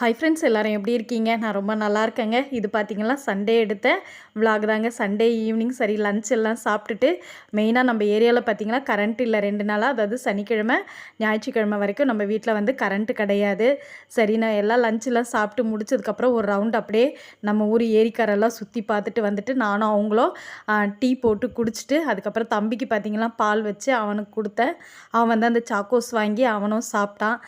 Hi friends எல்லோரும் எப்படி இருக்கீங்க? நான் ரொம்ப நல்லா இருக்கேங்க. இது பார்த்திங்கன்னா சண்டே எடுத்த vlog தாங்க. சண்டே ஈவினிங் சரி லஞ்ச் எல்லாம் சாப்பிட்டுட்டு மெயினாக நம்ம ஏரியாவில் பார்த்தீங்கன்னா கரண்ட் இல்லை ரெண்டு நாளாக அதாவது சனிக்கிழமை ஞாயிற்றுக்கிழமை வரைக்கும் நம்ம வீட்டில் வந்து கரண்ட்டு கிடையாது. சரி நான் எல்லாம் லஞ்செல்லாம் சாப்பிட்டு முடிச்சதுக்கப்புறம் ஒரு ரவுண்ட் அப்படியே நம்ம ஊர் ஏரிக்கரெல்லாம் சுற்றி பார்த்துட்டு வந்துட்டு நானும் அவங்களும் டீ போட்டு குடிச்சிட்டு அதுக்கப்புறம் தம்பிக்கு பார்த்தீங்கன்னா பால் வச்சு அவனுக்கு கொடுத்தேன். அவன் வந்து அந்த சாக்கோஸ் வாங்கி அவனும் சாப்பிட்டான்.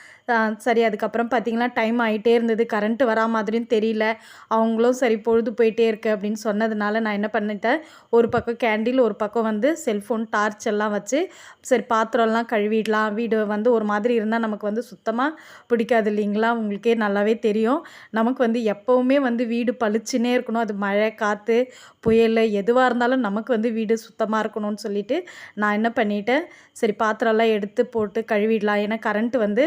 சரி அதுக்கப்புறம் பார்த்தீங்கன்னா டைம் ஆகிட்டே இருந்தது. கரண்ட் வரா மாதிரியும் தெரியல. அவங்களும் சரி பொழுது போயிட்டே இருக்குது அப்படின்னு சொன்னதுனால நான் என்ன பண்ணிட்டேன்? ஒரு பக்கம் கேண்டில் ஒரு பக்கம் வந்து செல்ஃபோன் டார்ச் எல்லாம் வச்சு சரி பாத்திரம்லாம் கழுவிடலாம். வீடு வந்து ஒரு மாதிரி இருந்தால் நமக்கு வந்து சுத்தமாக பிடிக்காது இல்லைங்களா? உங்களுக்கே நல்லாவே தெரியும். நமக்கு வந்து எப்போவுமே வந்து வீடு பளிச்சுன்னே இருக்கணும். அது மழை காற்று புயல் எதுவாக இருந்தாலும் நமக்கு வந்து வீடு சுத்தமாக இருக்கணும்னு சொல்லிட்டு நான் என்ன பண்ணிட்டேன்? சரி பாத்திரம்லாம் எடுத்து போட்டு கழுவிடலாம். ஏன்னா கரண்ட்டு வந்து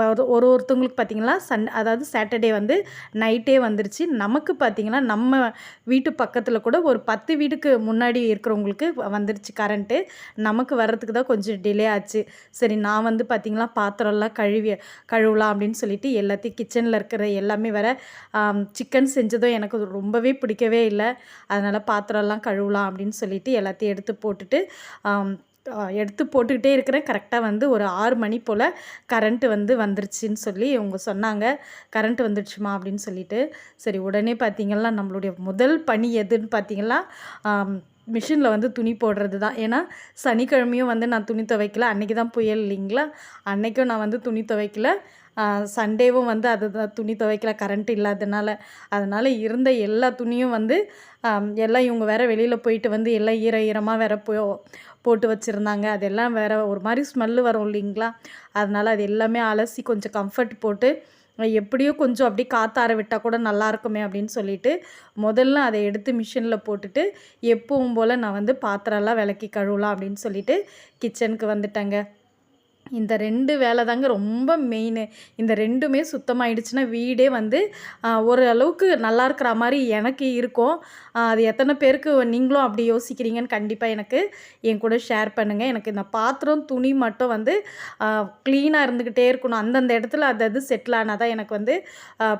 ஒரு ஒரு ஒருத்தவங்களுக்கு பார்த்திங்கன்னா சன் அதாவது சாட்டர்டே வந்து நைட்டே வந்துருச்சு. நமக்கு பார்த்திங்கன்னா நம்ம வீட்டு பக்கத்தில் கூட ஒரு பத்து வீட்டுக்கு முன்னாடி இருக்கிறவங்களுக்கு வ- வந்துருச்சு கரண்ட்டு. நமக்கு வர்றதுக்கு தான் கொஞ்சம் டிலே ஆச்சு. சரி நான் வந்து பார்த்திங்கன்னா பாத்திரம்லாம் கழுவி கழுவலாம் அப்படின்னு சொல்லிட்டு எல்லாத்தையும் கிச்சனில் இருக்கிற எல்லாமே வர சிக்கன் செஞ்சதும் எனக்கு ரொம்பவே பிடிக்கவே இல்லை. அதனால் பாத்திரம்லாம் கழுவலாம் அப்படின்னு சொல்லிட்டு எல்லாத்தையும் எடுத்து போட்டுட்டு எடுத்து போட்டுக்கிட்டே இருக்கிறேன். கரெக்டாக வந்து ஒரு ஆறு மணி போல் கரண்ட்டு வந்து வந்துருச்சுன்னு சொல்லி இவங்க சொன்னாங்க. கரண்ட் வந்துடுச்சுமா அப்படின்னு சொல்லிட்டு. சரி உடனே பார்த்தீங்கன்னா நம்மளுடைய முதல் பணி எதுன்னு பார்த்தீங்கன்னா மிஷினில் வந்து துணி போடுறது தான் ஏன்னா சனிக்கிழமையும் வந்து நான் துணி துவைக்கல. அன்றைக்கி தான் புயல் இல்லைங்களா? அன்றைக்கும் நான் வந்து துணி துவைக்கல. சண்டேவும் வந்து அதுதான் துணி துவைக்கல. கரண்ட் இல்லாதனால. அதனால் இருந்த எல்லா துணியும் வந்து எல்லாம் இவங்க வேறு வெளியில் போயிட்டு வந்து எல்லாம் ஈர ஈரமாக வேற போ போட்டு வச்சுருந்தாங்க. அதெல்லாம் வேறு ஒரு மாதிரி ஸ்மெல்லு வரும் இல்லைங்களா? அதனால் அது எல்லாமே அலசி கொஞ்சம் கம்ஃபர்ட் போட்டு எப்படியோ கொஞ்சம் அப்படியே காத்தார விட்டால் கூட நல்லா இருக்குமே அப்படின்னு சொல்லிட்டு முதல்ல அதை எடுத்து மிஷினில் போட்டுட்டு எப்பவும் போல் நான் வந்து பாத்திரம்லாம் விளக்கி கழுவலாம் அப்படின்னு சொல்லிட்டு கிச்சனுக்கு வந்துட்டேங்க. இந்த ரெண்டு வேலை தாங்க ரொம்ப மெயின் இந்த ரெண்டுமே சுத்தமாயிடுச்சுன்னா வீடே வந்து ஒரு அளவுக்கு நல்லா இருக்கிற மாதிரி எனக்கு இருக்கும். அது எத்தனை பேருக்கு நீங்களும் அப்படி யோசிக்கிறீங்கன்னு கண்டிப்பாக எனக்கு என் கூட ஷேர் பண்ணுங்கள் எனக்கு இந்த பாத்திரம் துணி மட்டும் வந்து க்ளீனாக இருந்துக்கிட்டே இருக்கணும். அந்தந்த இடத்துல அது அது செட்டில் ஆனால் தான் எனக்கு வந்து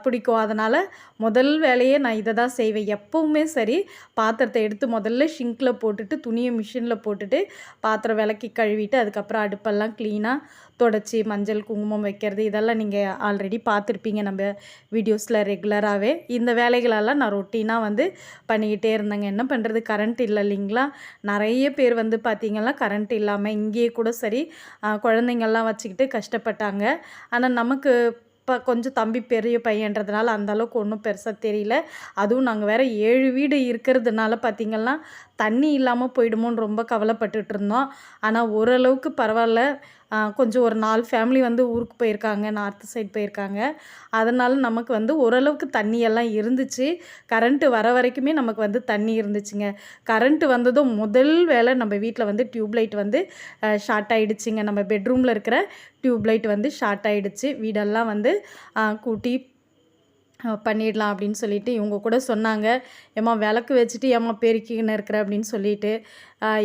பிடிக்கும். அதனால் முதல் வேலையே நான் இதை தான் செய்வேன். எப்பவுமே சரி பாத்திரத்தை எடுத்து முதல்ல ஷிங்கில் போட்டுட்டு துணியை மிஷினில் போட்டுட்டு பாத்திரம் விளக்கி கழுவிட்டு அதுக்கப்புறம் அடுப்பெல்லாம் க்ளீனாக தொடச்சி மஞ்சள் குங்குமம் வைக்கிறது இதெல்லாம் நீங்கள் ஆல்ரெடி பார்த்துருப்பீங்க நம்ம வீடியோஸில் ரெகுலராகவே இந்த வேலைகளெல்லாம் நான் ரொட்டீனாக வந்து பண்ணிக்கிட்டே இருந்தேங்க. என்ன பண்ணுறது கரண்ட் இல்லை இல்லைங்களா? நிறைய பேர் வந்து பார்த்திங்கன்னா கரண்ட் இல்லாமல் இங்கேயே கூட சரி குழந்தைங்கள்லாம் வச்சுக்கிட்டு கஷ்டப்பட்டாங்க. ஆனால் நமக்கு இப்போ கொஞ்சம் தம்பி பெரிய பையன்றதுனால அந்தளவுக்கு ஒன்றும் பெருசாக தெரியல. அதுவும் நாங்கள் வேறு ஏழு வீடு இருக்கிறதுனால பார்த்திங்கன்னா தண்ணி இல்லாமல் போயிடுமோன்னு ரொம்ப கவலைப்பட்டுட்டு இருந்தோம். ஆனால் ஓரளவுக்கு பரவாயில்ல. கொஞ்சம் ஒரு நாலு ஃபேமிலி வந்து ஊருக்கு போயிருக்காங்க நார்த்து சைடு போயிருக்காங்க. அதனால் நமக்கு வந்து ஓரளவுக்கு தண்ணியெல்லாம் இருந்துச்சு. கரண்ட்டு வர வரைக்குமே நமக்கு வந்து தண்ணி இருந்துச்சுங்க. கரண்ட்டு வந்ததும் முதல் வேலை நம்ம வீட்டில் வந்து டியூப்லைட் வந்து ஷார்ட் ஆகிடுச்சிங்க நம்ம பெட்ரூமில் இருக்கிற டியூப்லைட் வந்து ஷார்ட் ஆகிடுச்சி வீடெல்லாம் வந்து கூட்டி பண்ணிடலாம் அப்படின்னு சொல்லிட்டு இவங்க கூட சொன்னாங்க. ஏம்மா விளக்கு வச்சுட்டு ஏம்மா பெருக்கின்னு இருக்கிற அப்படின்னு சொல்லிட்டு.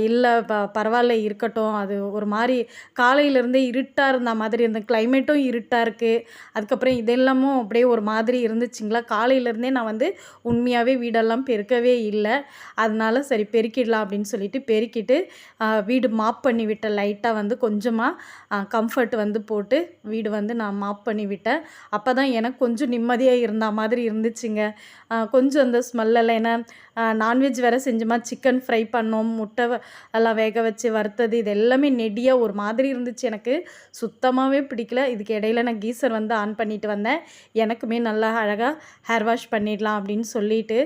இல்லை ப பரவாயில்ல இருக்கட்டும். அது ஒரு மாதிரி காலையிலேருந்தே இருட்டாக இருந்த மாதிரி இருந்த கிளைமேட்டும் இருட்டாக இருக்குது அதுக்கப்புறம் இதெல்லாமும் அப்படியே ஒரு மாதிரி இருந்துச்சுங்களா? காலையிலேருந்தே நான் வந்து உண்மையாகவே வீடெல்லாம் பெருக்கவே இல்லை. அதனால சரி பெருக்கிடலாம் அப்படின்னு சொல்லிட்டு பெருக்கிட்டு வீடு மாப் பண்ணி விட்டேன் லைட்டாக வந்து கொஞ்சமாக கம்ஃபர்ட் வந்து போட்டு வீடு வந்து நான் மாப் பண்ணி விட்டேன். அப்போ தான் எனக்கு கொஞ்சம் நிம்மதியாக இருந்த மாதிரி இருந்துச்சுங்க. கொஞ்சம் அந்த ஸ்மெல்லெல்லாம் ஏன்னா நான்வெஜ் வேறு செஞ்சோமா சிக்கன் ஃப்ரை பண்ணோம் முட்டை எல்லாம் வேக வச்சு வறுத்தது இது எல்லாமே நெடியாக ஒரு மாதிரி இருந்துச்சு எனக்கு. சுத்தமாகவே பிடிக்கல. இதுக்கு இடையில நான் கீசர் வந்து ஆன் பண்ணிட்டு வந்தேன். எனக்குமே நல்லா அழகாக ஹேர் வாஷ் பண்ணிடலாம் அப்படின்னு சொல்லிட்டு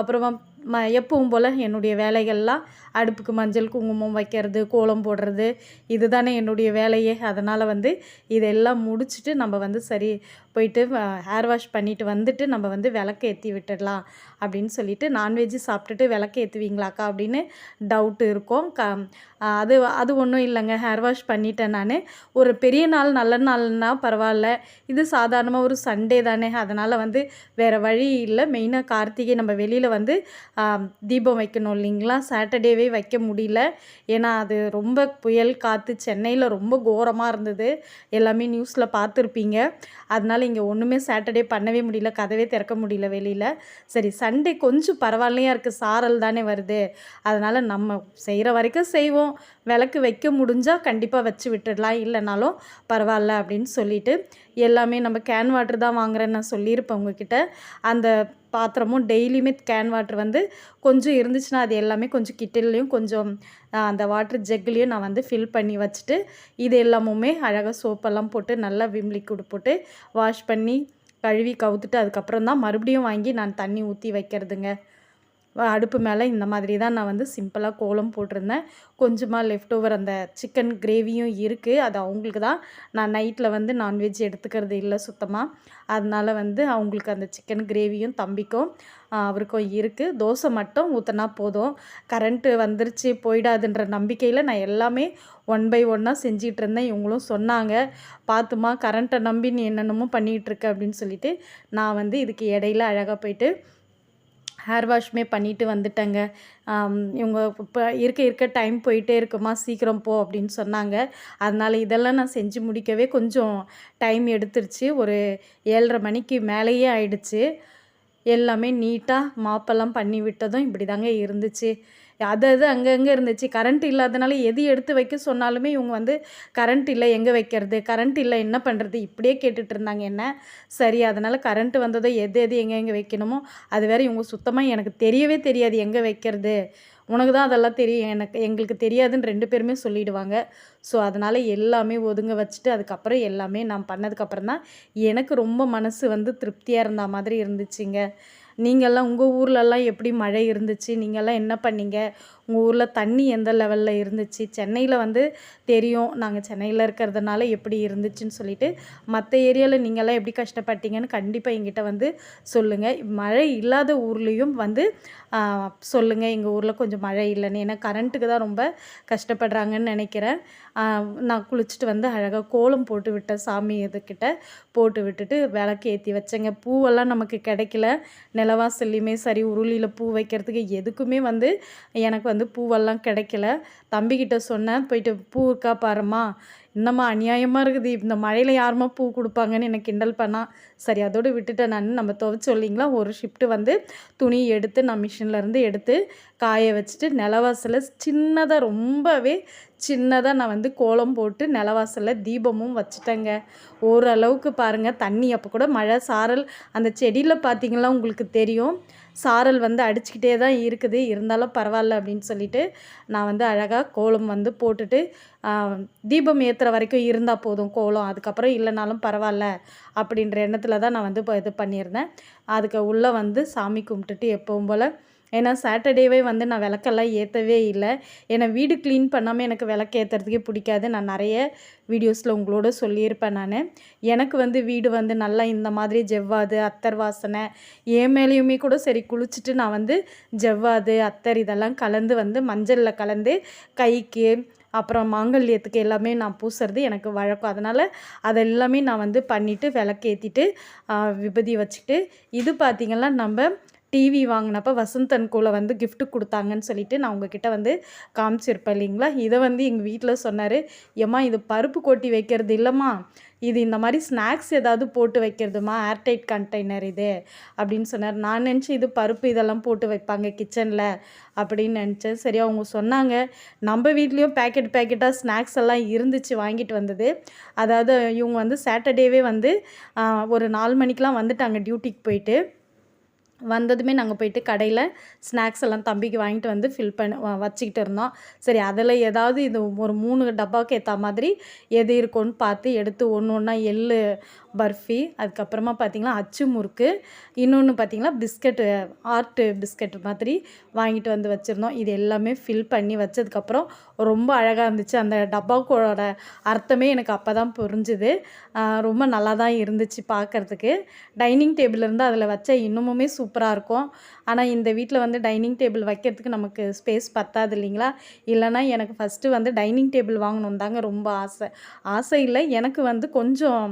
அப்புறமா ம எப்பவும் போல் என்னுடைய வேலைகள்லாம் அடுப்புக்கு மஞ்சள் குங்குமம் வைக்கிறது கோலம் போடுறது இதுதானே என்னுடைய வேலையே. அதனால் வந்து இதெல்லாம் முடிச்சுட்டு நம்ம வந்து சரி போயிட்டு ஹேர் வாஷ் பண்ணிவிட்டு வந்துட்டு நம்ம வந்து விளக்கு ஏற்றி விட்டுடலாம் அப்படின்னு சொல்லிட்டு நான்வெஜ்ஜு சாப்பிட்டுட்டு விளக்கு ஏற்றுவீங்களாக்கா அப்படின்னு டவுட்டு இருக்கும். க அது அது ஒன்றும் இல்லைங்க. ஹேர் வாஷ் பண்ணிட்டேன் நான். ஒரு பெரிய நாள் நல்ல நாள்னா பரவாயில்ல. இது சாதாரணமாக ஒரு சண்டே தானே. அதனால் வந்து வேறு வழி இல்லை. மெயினாக கார்த்திகை நம்ம வெளியில் வந்து தீபம் வைக்கணும் இல்லைங்களா? சாட்டர்டேவே வைக்க முடியல. ஏன்னா அது ரொம்ப புயல் காற்று சென்னையில் ரொம்ப கோரமாக இருந்தது. எல்லாமே நியூஸில் பார்த்துருப்பீங்க. அதனால் இங்கே ஒன்றுமே சாட்டர்டே பண்ணவே முடியல. கதவே திறக்க முடியல வெளியில். சரி சண்டே கொஞ்சம் பரவாயில்லையா இருக்குது சாரல் தானே வருது. அதனால் நம்ம செய்கிற வரைக்கும் செய்வோம். விளக்கு வைக்க முடிஞ்சால் கண்டிப்பாக வச்சு விட்டுடலாம். இல்லைனாலும் பரவாயில்ல அப்படின்னு சொல்லிட்டு எல்லாமே நம்ம கேன் வாட்டர் தான் வாங்குறேன்னு நான் சொல்லியிருப்பேன் உங்ககிட்ட. அந்த பாத்திரமும் டெய்லியுமே கேன் வாட்டர் வந்து கொஞ்சம் இருந்துச்சுன்னா அது எல்லாமே கொஞ்சம் கிட்டிலையும் கொஞ்சம் அந்த வாட்டர் ஜெக்லேயும் நான் வந்து ஃபில் பண்ணி வச்சுட்டு இது எல்லாமுமே அழகாக சோப்பெல்லாம் போட்டு நல்லா விம் லிக்விட் போட்டு வாஷ் பண்ணி கழுவி கவுத்துட்டு அதுக்கப்புறம் தான் மறுபடியும் வாங்கி நான் தண்ணி ஊற்றி வைக்கிறதுங்க. அடுப்பு மேலே இந்த மாதிரி தான் நான் வந்து சிம்பிளாக கோலம் போட்டிருந்தேன். கொஞ்சமாக லெஃப்ட் ஓவர் அந்த சிக்கன் கிரேவியும் இருக்குது அது அவங்களுக்கு தான் நான் நைட்டில் வந்து நான்வெஜ் எடுத்துக்கிறது இல்லை சுத்தமாக அதனால் வந்து அவங்களுக்கு அந்த சிக்கன் கிரேவியும் தம்பிக்கும் அவருக்கும் இருக்குது தோசை மட்டும் ஊற்றினா போதும். கரண்ட்டு வந்துருச்சு போயிடாதுன்ற நம்பிக்கையில் நான் எல்லாமே ஒன் பை ஒன்னாக செஞ்சிகிட்டு இருந்தேன். இவங்களும் சொன்னாங்க பார்த்துமா கரண்ட்டை நம்பி நீ என்னென்னமோ பண்ணிகிட்ருக்க அப்படின்னு சொல்லிட்டு நான் வந்து இதுக்கு இடையில அழகாக போயிட்டு ஹேர் வாஷ்மே பண்ணிட்டு வந்துட்டேங்க. இவங்க இப்போ இருக்க இருக்க டைம் போயிட்டே இருக்குமா? சீக்கிரம் போ அப்படின்னு சொன்னாங்க. அதனால் இதெல்லாம் நான் செஞ்சு முடிக்கவே கொஞ்சம் டைம் எடுத்துருச்சு. ஒரு ஏழரை மணிக்கு மேலேயே ஆயிடுச்சு. எல்லாமே நீட்டாக மாப்பெல்லாம் பண்ணி விட்டதும் இப்படி தாங்க இருந்துச்சு. அது அது அங்கங்கே இருந்துச்சு. கரண்ட் இல்லாதனால எது எடுத்து வைக்க சொன்னாலுமே இவங்க வந்து கரண்ட் இல்லை எங்கே வைக்கிறது? கரண்ட் இல்லை என்ன பண்ணுறது இப்படியே கேட்டுட்டு இருந்தாங்க. என்ன? சரி அதனால் கரண்ட் வந்ததோ எது எது எங்கே எங்கே வைக்கணுமோ அது வேறு இவங்க சுத்தமாக எனக்கு தெரியவே தெரியாது. எங்கே வைக்கிறது? உனக்கு தான் அதெல்லாம் தெரியும். எனக்கு எங்களுக்கு தெரியாதுன்னு ரெண்டு பேருமே சொல்லிடுவாங்க. ஸோ அதனால் எல்லாமே ஒதுங்க வச்சுட்டு அதுக்கப்புறம் எல்லாமே நான் பண்ணதுக்கப்புறம் தான் எனக்கு ரொம்ப மனசு வந்து திருப்தியாக இருந்த மாதிரி இருந்துச்சுங்க. நீங்கள்லாம் உங்கள் ஊர்லெல்லாம் எப்படி மழை இருந்துச்சு? நீங்கள்லாம் என்ன பண்ணீங்க? உங்கள் ஊரில் தண்ணி எந்த லெவலில் இருந்துச்சு? சென்னையில் வந்து தெரியும். நாங்கள் சென்னையில் இருக்கிறதுனால எப்படி இருந்துச்சுன்னு சொல்லிட்டு மற்ற ஏரியாவில் நீங்கள்லாம் எப்படி கஷ்டப்பட்டீங்கன்னு கண்டிப்பாக எங்கிட்ட வந்து சொல்லுங்கள் மழை இல்லாத ஊர்லேயும் வந்து சொல்லுங்கள் எங்கள் ஊரில் கொஞ்சம் மழை இல்லைன்னு. ஏன்னா கரண்ட்டுக்கு தான் ரொம்ப கஷ்டப்படுறாங்கன்னு நினைக்கிறேன். நான் குளிச்சுட்டு வந்து அழகாக கோலம் போட்டு விட்டேன் சாமி இதுக்கிட்ட போட்டு விட்டுட்டு விளக்கு ஏற்றி வச்சேங்க. பூவெல்லாம் நமக்கு கிடைக்கல. நிலவாசல்லையுமே சரி உருளியில் பூ வைக்கிறதுக்கு எதுக்குமே வந்து எனக்கு வந்து வந்து பூவெல்லாம் கிடைக்கல. தம்பிக்கிட்ட சொன்னேன் போயிட்டு பூ இருக்கா பாரும்மா. இன்னமா அநியாயமாக இருக்குது. இந்த மழையில் யாருமா பூ கொடுப்பாங்கன்னு எனக்கு கிண்டல் பண்ணால் சரி அதோடு விட்டுட்டேன் நான். நம்ம துவைச்சு இல்லைங்களா ஒரு ஷிஃப்ட்டு வந்து துணி எடுத்து நான் மிஷின்லேருந்து எடுத்து காய வச்சுட்டு நிலவாசலில் சின்னதாக ரொம்பவே சின்னதாக நான் வந்து கோலம் போட்டு நிலவாசலில் தீபமும் வச்சுட்டேங்க. ஓரளவுக்கு பாருங்கள் தண்ணி அப்போ கூட மழை சாரல் அந்த செடியில் பார்த்திங்கன்னா உங்களுக்கு தெரியும். சாரல் வந்து அடிச்சுக்கிட்டே தான் இருக்குது. இருந்தாலும் பரவாயில்ல அப்படின்னு சொல்லிட்டு நான் வந்து அழகாக கோலம் வந்து போட்டுட்டு தீபம் ஏற்றுற வரைக்கும் இருந்தால் போதும் கோலம். அதுக்கப்புறம் இல்லைனாலும் பரவாயில்ல அப்படின்ற எண்ணத்தில் தான் நான் வந்து இப்போ இது பண்ணியிருந்தேன். அதுக்கு உள்ளே வந்து சாமி கும்பிட்டுட்டு எப்பவும் போல் ஏன்னா சாட்டர்டேவே வந்து நான் விளக்கெல்லாம் ஏற்றவே இல்லை. ஏன்னா வீடு க்ளீன் பண்ணாமல் எனக்கு விளக்கு ஏற்றுறதுக்கே பிடிக்காது. நான் நிறைய வீடியோஸில் உங்களோட சொல்லியிருப்பேன் நான். எனக்கு வந்து வீடு வந்து நல்லா இந்த மாதிரி ஜெவ்வாது அத்தர் வாசனை என் மேலேயுமே கூட சரி குளிச்சுட்டு நான் வந்து ஜவ்வாது அத்தர் இதெல்லாம் கலந்து வந்து மஞ்சளில் கலந்து கைக்கு அப்புறம் மாங்கல்யத்துக்கு எல்லாமே நான் பூசுறது எனக்கு வழக்கம். அதனால் அதெல்லாமே நான் வந்து பண்ணிவிட்டு விளக்கேற்றிட்டு விபதி வச்சுட்டு இது பார்த்திங்கன்னா நம்ம டிவி வாங்கினப்ப அண்ட் கோல வந்து கிஃப்ட் கொடுத்தாங்கன்னு சொல்லிட்டு நான் உங்ககிட்ட வந்து காமிச்சிருப்பேன் இல்லைங்களா? இதை வந்து எங்கள் வீட்டில் சொன்னார் ஏம்மா இது பருப்பு கொட்டி வைக்கிறது இல்லைம்மா. இது இந்த மாதிரி ஸ்நாக்ஸ் ஏதாவது போட்டு வைக்கிறதுமா? ஏர்டைட் கண்டெய்னர் இது. அப்படின்னு சொன்னார். நான் நினச்சேன் இது பருப்பு இதெல்லாம் போட்டு வைப்பாங்க கிச்சனில் அப்படின்னு நினச்சேன். சரி அவங்க சொன்னாங்க. நம்ம வீட்லேயும் பேக்கெட் பேக்கெட்டாக ஸ்நாக்ஸ் எல்லாம் இருந்துச்சு வாங்கிட்டு வந்தது. அதாவது இவங்க வந்து சாட்டர்டேவே வந்து ஒரு நாலு மணிக்கெலாம் வந்துட்டாங்க டியூட்டிக்கு போயிட்டு. வந்ததுமே நாங்கள் போயிட்டு கடையில் ஸ்நாக்ஸ் எல்லாம் தம்பிக்கு வாங்கிட்டு வந்து ஃபில் பண்ணி வச்சுக்கிட்டு இருந்தோம். சரி அதில் ஏதாவது இது ஒரு மூணு டப்பாவுக்கு ஏற்ற மாதிரி எது இருக்கும்னு பார்த்து எடுத்து ஒன்று ஒன்றா எள்ளு பர்ஃபி அதுக்கப்புறமா பார்த்திங்கன்னா அச்சு முறுக்கு இன்னொன்று பார்த்திங்கன்னா பிஸ்கட்டு ஆர்ட்டு பிஸ்கட் மாதிரி வாங்கிட்டு வந்து வச்சுருந்தோம். இது எல்லாமே ஃபில் பண்ணி வச்சதுக்கப்புறம் ரொம்ப அழகாக இருந்துச்சு. அந்த டப்பாக்கோட அர்த்தமே எனக்கு அப்போ தான் புரிஞ்சுது ரொம்ப நல்லா தான் இருந்துச்சு பார்க்குறதுக்கு. டைனிங் டேபிள் இருந்து அதில் வச்சா இன்னுமுமே சூப்பராக இருக்கும். ஆனால் இந்த வீட்டில் வந்து டைனிங் டேபிள் வைக்கிறதுக்கு நமக்கு ஸ்பேஸ் பத்தாது இல்லைங்களா? இல்லைனா எனக்கு ஃபஸ்ட்டு வந்து டைனிங் டேபிள் வாங்கணும் தாங்க ரொம்ப ஆசை. ஆசை இல்லை. எனக்கு வந்து கொஞ்சம்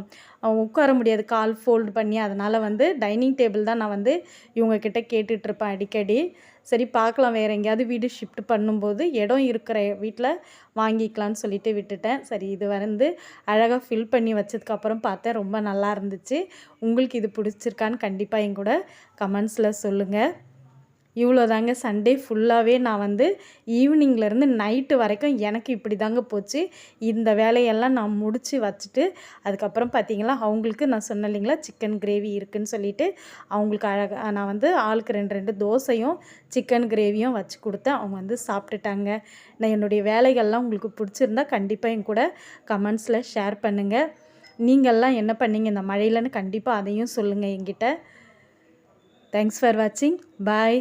உட்கார முடியாது. கால் ஃபோல்டு பண்ணி. அதனால் வந்து டைனிங் டேபிள் தான் நான் வந்து இவங்கக்கிட்ட கேட்டுட்ருப்பேன் அடிக்கடி. சரி பார்க்கலாம். வேறு எங்கேயாவது வீடு ஷிஃப்ட் பண்ணும்போது இடம் இருக்கிற வீட்டில் வாங்கிக்கலான்னு சொல்லிட்டு விட்டுட்டேன். சரி இது வந்து அழகாக ஃபில் பண்ணி வச்சதுக்கப்புறம் பார்த்தேன். ரொம்ப நல்லா இருந்துச்சு. உங்களுக்கு இது பிடிச்சிருக்கான்னு கண்டிப்பாக என் கூட கமெண்ட்ஸில் சொல்லுங்கள் இவ்வளோ தாங்க சண்டே ஃபுல்லாகவே நான் வந்து ஈவினிங்லேருந்து நைட்டு வரைக்கும் எனக்கு இப்படி தாங்க போச்சு. இந்த வேலையெல்லாம் நான் முடித்து வச்சுட்டு அதுக்கப்புறம் பார்த்தீங்களா அவங்களுக்கு நான் சொன்னேன் இல்லைங்களா சிக்கன் கிரேவி இருக்குதுன்னு சொல்லிட்டு அவங்களுக்கு அழகாக நான் வந்து ஆளுக்கு ரெண்டு ரெண்டு தோசையும் சிக்கன் கிரேவியும் வச்சு கொடுத்தேன். அவங்க வந்து சாப்பிட்டுட்டாங்க. நான் என்னுடைய வேலைகள்லாம் உங்களுக்கு பிடிச்சிருந்தா கண்டிப்பாக என் கூட கமெண்ட்ஸில் ஷேர் பண்ணுங்கள் நீங்கள்லாம் என்ன பண்ணீங்க? இந்த மழையிலன்னு கண்டிப்பாக அதையும் சொல்லுங்கள் என்கிட்ட. தேங்க்ஸ் ஃபார் வாட்சிங் பாய்